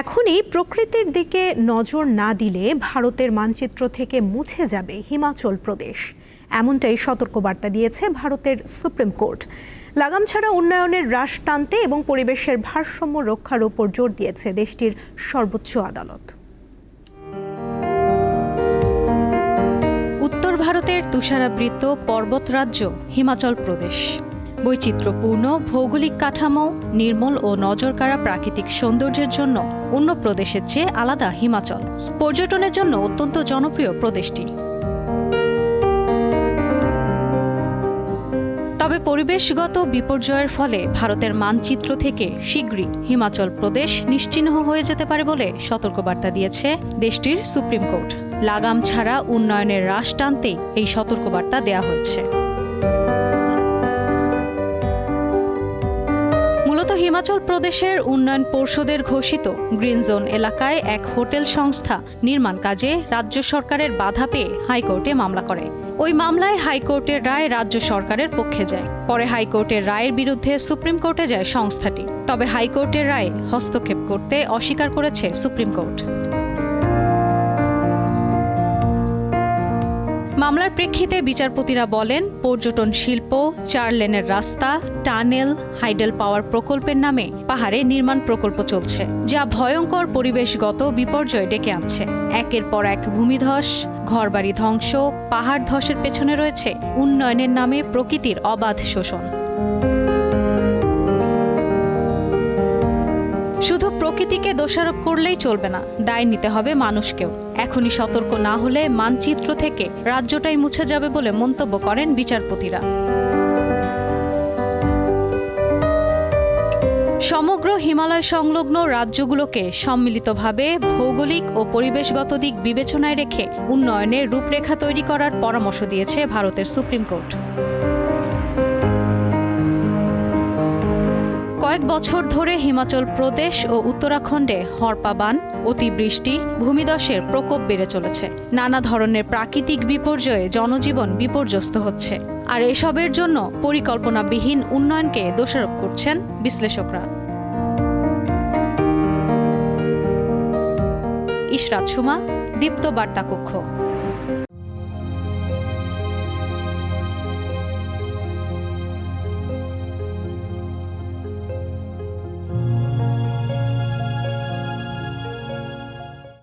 এখনই প্রকৃতির দিকে নজর না দিলে ভারতের মানচিত্র থেকে মুছে যাবে হিমাচল প্রদেশ। এমনটাই সতর্কবার্তা দিয়েছে ভারতের সুপ্রিম কোর্ট। লাগাম ছাড়া উন্নয়নের হ্রাস টানতে এবং পরিবেশের ভারসাম্য রক্ষার ওপর জোর দিয়েছে দেশটির সর্বোচ্চ আদালত। উত্তর ভারতের তুষারাবৃত পর্বত রাজ্য হিমাচল প্রদেশ। বৈচিত্র্যপূর্ণ, ভৌগোলিক কাঠামো, নির্মল ও নজরকাড়া প্রাকৃতিক সৌন্দর্যের জন্য অন্য প্রদেশের চেয়ে আলাদা হিমাচল। পর্যটনের জন্য অত্যন্ত জনপ্রিয় প্রদেশটি। তবে পরিবেশগত বিপর্যয়ের ফলে ভারতের মানচিত্র থেকে শীঘ্রই হিমাচল প্রদেশ নিশ্চিহ্ন হয়ে যেতে পারে বলে সতর্কবার্তা দিয়েছে দেশটির সুপ্রিম কোর্ট। লাগাম ছাড়া উন্নয়নের হ্রাস টানতেই এই সতর্কবার্তা দেয়া হয়েছে। হিমাচল প্রদেশের উন্নয়ন পর্ষদের ঘোষিত গ্রিন জোন এলাকায় এক হোটেল সংস্থা নির্মাণ কাজে রাজ্য সরকারের বাধা পেয়ে হাইকোর্টে মামলা করে। ওই মামলায় হাইকোর্টের রায় রাজ্য সরকারের পক্ষে যায়। পরে হাইকোর্টের রায়ের বিরুদ্ধে সুপ্রিম কোর্টে যায় সংস্থাটি। তবে হাইকোর্টের রায়ে হস্তক্ষেপ করতে অস্বীকার করেছে সুপ্রিম কোর্ট। মামলার প্রেক্ষিতে বিচারপতিরা বলেন, পর্যটন শিল্প, চার লেনের রাস্তা, টানেল, হাইডেল পাওয়ার প্রকল্পের নামে পাহাড়ে নির্মাণ প্রকল্প চলছে, যা ভয়ঙ্কর পরিবেশগত বিপর্যয় ডেকে আনছে। একের পর এক ভূমিধস, ঘরবাড়ি ধ্বংস, পাহাড় ধসের পেছনে রয়েছে উন্নয়নের নামে প্রকৃতির অবাধ শোষণ। শুধু প্রকৃতিকে দোষারোপ করলেই চলবে না, দায় নিতে হবে মানুষকেও। এখনই সতর্ক না হলে মানচিত্র থেকে রাজ্যটাই মুছে যাবে বলে মন্তব্য করেন বিচারপতিরা। সমগ্র হিমালয় সংলগ্ন রাজ্যগুলোকে সম্মিলিতভাবে ভৌগোলিক ও পরিবেশগত দিক বিবেচনায় রেখে উন্নয়নের রূপরেখা তৈরি করার পরামর্শ দিয়েছে ভারতের সুপ্রিম কোর্ট। কয়েক বছর ধরে হিমাচল প্রদেশ ও উত্তরাখণ্ডে হরপাবান, অতিবৃষ্টি, ভূমিধসের প্রকোপ বেড়ে চলেছে। নানা ধরনের প্রাকৃতিক বিপর্যয়ে জনজীবন বিপর্যস্ত হচ্ছে। আর এসবের জন্য পরিকল্পনাবিহীন উন্নয়নকে দোষারোপ করছেন বিশ্লেষকরা। ইশরাত সুমা, দীপ্ত বার্তা কক্ষ